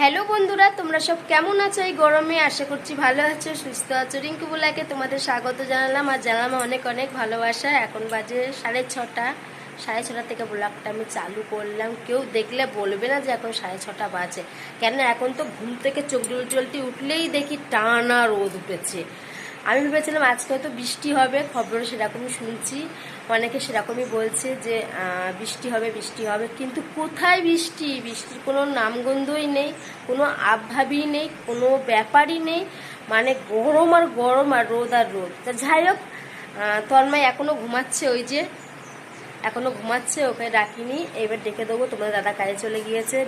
Hello বন্ধুরা, তোমরা সব কেমন আছো? এই গরমে আশা করছি ভালো আছো, সুস্থ আছো। রিঙ্কু বুলাকে তোমাদের স্বাগত জানালাম আর জানালাম অনেক অনেক ভালোবাসা। এখন বাজে সাড়ে ছটা সাড়ে ছটা থেকে ব্লগটা আমি চালু করলাম। কেউ দেখলে বলবে না যে এখন সাড়ে ছটা বাজে। কেন এখন তো ঘুম থেকে চোখ জল জলটি উঠলেই দেখি টানা রোদ উঠেছে। আমি ভেবেছিলাম আজকে হয়তো বৃষ্টি হবে খবর সেরকমই শুনছি। অনেকে সেরকমই বলছে যে বৃষ্টি হবে বৃষ্টি হবে। কিন্তু কোথায় বৃষ্টি? বৃষ্টির কোনো নামগন্ধই নেই, কোনো আবভাবই নেই, কোনো ব্যাপারই নেই। মানে গরম আর গরম আর রোদ আর রোদ। তা যাই হোক তন্ময় এখনও ঘুমাচ্ছে ওই যে। এখনও ঘুমাচ্ছে, ওকে ডাকিনি। এবার ডেকে দেবো, তোমার দাদা কাজে চলে গিয়েছে।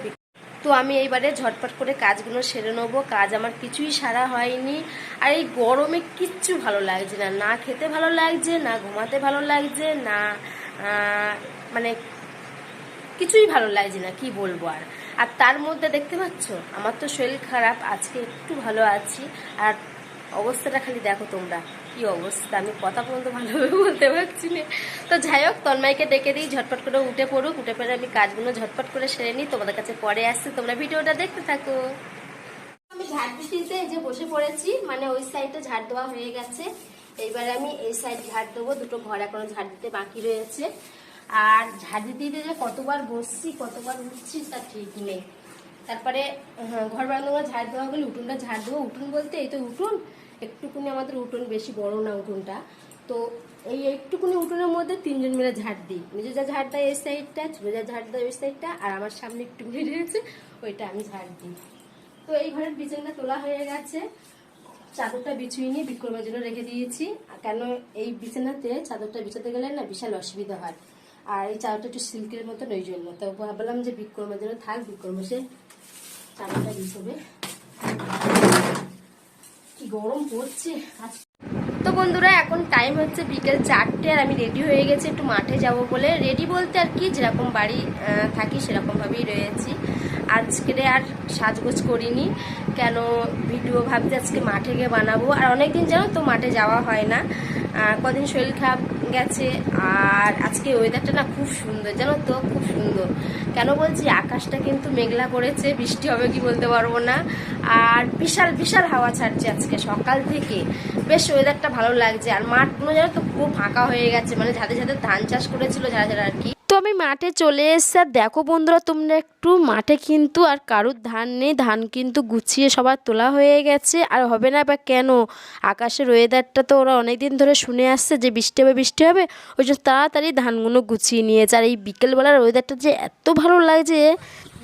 তো আমি এইবারে ঝটপট করে কাজগুলো সেরে নেব। কাজ আমার কিছুই সারা হয়নি। আর এই গরমে কিচ্ছু ভালো লাগছে না। না খেতে ভালো লাগছে, না ঘুমাতে ভালো লাগছে, না মানে কিছুই ভালো লাগছে না, কি বলব আর। আর তার মধ্যে দেখতে পাচ্ছ? আমার তো শরীর খারাপ, আজকে একটু ভালো আছি। আর অবস্থাটা খালি দেখো তোমরা। কি অবস্থা? আমি কথা পর্যন্ত ভালোভাবে বলতে পারছি না। তো যাই হোক, তন্ময়কে ডেকে দিই, ঝটপট করে উঠে পড়ুক। উঠে পড়ে আমি কাজগুলো ঝটপট করে সেরে নিই। তোমাদের কাছে পরে আসছে। তোমরা ভিডিওটা দেখতে থাকো। আমি ঝাড় দিতে যে বসে পড়েছি মানে ওই সাইডটা ঝাড় দেওয়া হয়ে গেছে। এইবারে আমি এই সাইড ঝাড় দেবো। দুটো ঘর এখনও ঝাড় দিতে বাকি রয়েছে। আর ঝাড় দিতে যে কতবার বসছি, কতবার উঠছি তা ঠিক নেই। তারপরে হ্যাঁ, ঘর বারান্দা ঝাড় দেওয়া হলে উঠোনটা ঝাড় দেবো। উঠোন বলতে এই তো উঠোন একটুকুনি আমাদের উঠোন বেশি বড় না উঠোনটা। তো এই একটুকুনি উঠোনের মধ্যে তিনজন মিলে ঝাড় দিই। নিজে যা ঝাড় দেয় এই সাইডটা ছোটো যা ঝাড় দেয় ওই সাইডটা আর আমার সামনে একটুকুনি রয়েছে ওইটা আমি ঝাড় দিই। তো এই ঘরের বিছানাটা তোলা হয়ে গেছে। চাদরটা বিছুই নিয়ে বিক্রমের জন্য রেখে দিয়েছি। কেন এই বিছানাতে চাদরটা বিছাতে গেলে না বিশাল অসুবিধা হয়। আর এই চাদরটা একটু সিল্কের মতন ওই জন্য। তো ভাবলাম যে বিক্রমের জন্য থাক বিক্রম এসে চাদরটা হবে কি গরম পড়ছে। আজ তো বন্ধুরা, এখন টাইম হচ্ছে বিকেল চারটে আর আমি রেডি হয়ে গেছি একটু মাঠে যাব বলে। রেডি বলতে আর কি, যেরকম বাড়ি থাকি সেরকমভাবেই রয়েছি। আজকে আর সাজগোজ করিনি। কেন ভিডিও ভাবছি আজকে মাঠে গিয়ে বানাবো? আর অনেকদিন জানো তো মাঠে যাওয়া হয় না। কদিন শরীর খারাপ গেছে, আর আজকে ওয়েদারটা না খুব সুন্দর, জানো তো? খুব সুন্দর। কেন বলছি? আকাশটা কিন্তু মেঘলা করেছে, বৃষ্টি হবে কি বলতে পারব না। আর বিশাল বিশাল হাওয়া ছাড়ছে আজকে সকাল থেকে। বেশ ওয়েদারটা ভালো লাগছে। আর মাঠগুলো জানো তো খুব ফাঁকা হয়ে গেছে মানে যাদের যাদের ধান চাষ করেছিল যারা যারা আর কি। তো আমি মাঠে চলে এসেছি আর দেখো বন্ধুরা, তোমরা একটু মাঠে কিন্তু আর কারুর ধান নেই। ধান কিন্তু গুছিয়ে সবার তোলা হয়ে গেছে। আর হবে না বা কেন? আকাশের ওয়েদারটা তো ওরা অনেকদিন ধরে শুনে আসছে যে বৃষ্টি হবে বৃষ্টি হবে। ওই জন্য তাড়াতাড়ি ধানগুলো গুছিয়ে নিয়েছে। আর এই বিকেলবেলার ওয়েদারটা যে এত ভালো লাগছে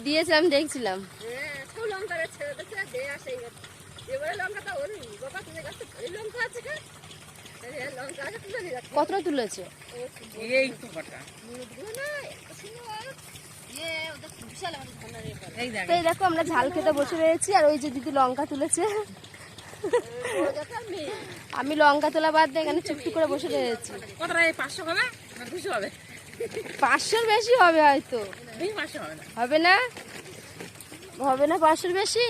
দিয়েছিলাম দেখছিলাম। কতটা তুলেছে? এই তো কটা। এই দেখ। আমরা ঝাল খেতে বসে রয়েছি আর ওই যে দিদি লঙ্কা তুলেছে। আমি লঙ্কা তোলা বাদ দিয়ে এখানে চুপটি করে বসে রয়েছি। পাঁচশো হবে দুশো হবে? পাঁচশোর বেশি হবে হয়তো। হবে না। হবে না? হবে না পাঁচশোর বেশি?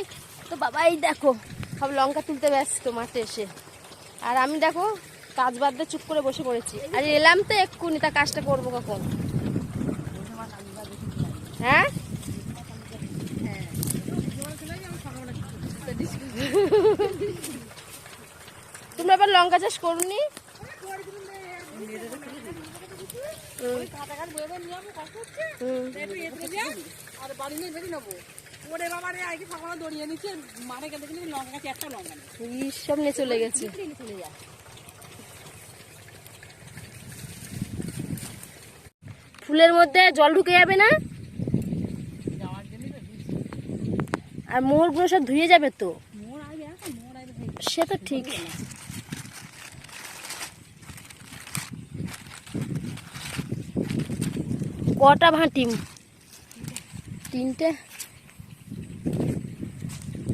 তো বাবা এই দেখো সব লঙ্কা তুলতে ব্যস্ত মাঠে এসে। আর আমি দেখো কাজ বাদ দিয়ে চুপ করে বসে পড়েছি। আর এলাম তো এক্ষুনি তা কাজটা করব কখন? হ্যাঁ? তোমরা এবার লঙ্কা চাষ করুনি? আর বাড়ি নিয়ে বেরিয়ে নেব ওরে বাবা রে আগে সকালে দড়িয়ে নিচ্ছে মাঠে গেলে কিন্তু লঙ্কা গাছে একটা লঙ্কা নেই সব নিয়ে চলে গেছে চলে যা ফুলের মধ্যে জল ঢুকে যাবে না? আর মোহরগুলো সব ধুয়ে যাবে তো? সে তো ঠিক। কটা ভাঁটিম তিনটে।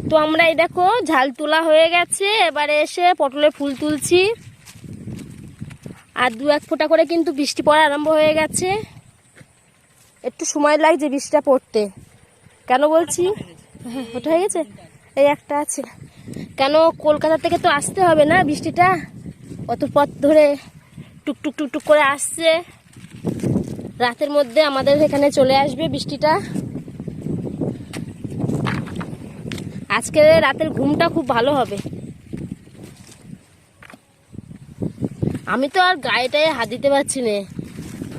তো আমরা এই দেখো, ঝাল তোলা হয়ে গেছে। এবারে এসে পটলে ফুল তুলছি। আর দু এক ফোঁটা করে কিন্তু বৃষ্টি পড়া আরম্ভ হয়ে গেছে। একটু সময় লাগছে বৃষ্টিটা পড়তে। কেন বলছি? ওটা হয়ে গেছে? এই একটা আছে। কেন কলকাতা থেকে তো আসতে হবে না বৃষ্টিটা? অত পথ ধরে টুকটুক টুকটুক করে আসছে। রাতের মধ্যে আমাদের এখানে চলে আসবে বৃষ্টিটা। আজকে রাতের ঘুমটা খুব ভালো হবে। আমি তো আর গায়েটায় হাত দিতে পারছি না।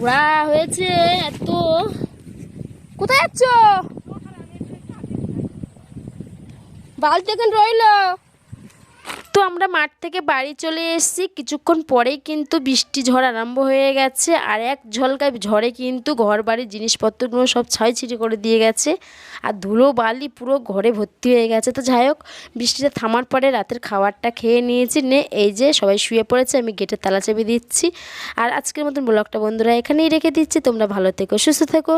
পুরা হয়েছে এত। কোথায় যাচ্ছ? বালতি এখন রইল। তো আমরা মাঠ থেকে বাড়ি চলে এসেছি। কিছুক্ষণ পরেই কিন্তু বৃষ্টি ঝড় আরম্ভ হয়ে গেছে আর এক ঝলকায় ঝড়ে কিন্তু ঘর বাড়ির জিনিসপত্রগুলো সব ছয় ছিটে করে দিয়ে গেছে আর ধুলো বালি পুরো ঘরে ভর্তি হয়ে গেছে। তো যাই হোক, বৃষ্টিটা থামার পরে রাতের খাবারটা খেয়ে নিয়েছি, নে এই যে সবাই শুয়ে পড়েছে, আমি গেটের তালা চেপে দিচ্ছি। আর আজকের মতন ব্লগটা বন্ধুরা এখানেই রেখে দিচ্ছি, তোমরা ভালো থেকো, সুস্থ থেকো।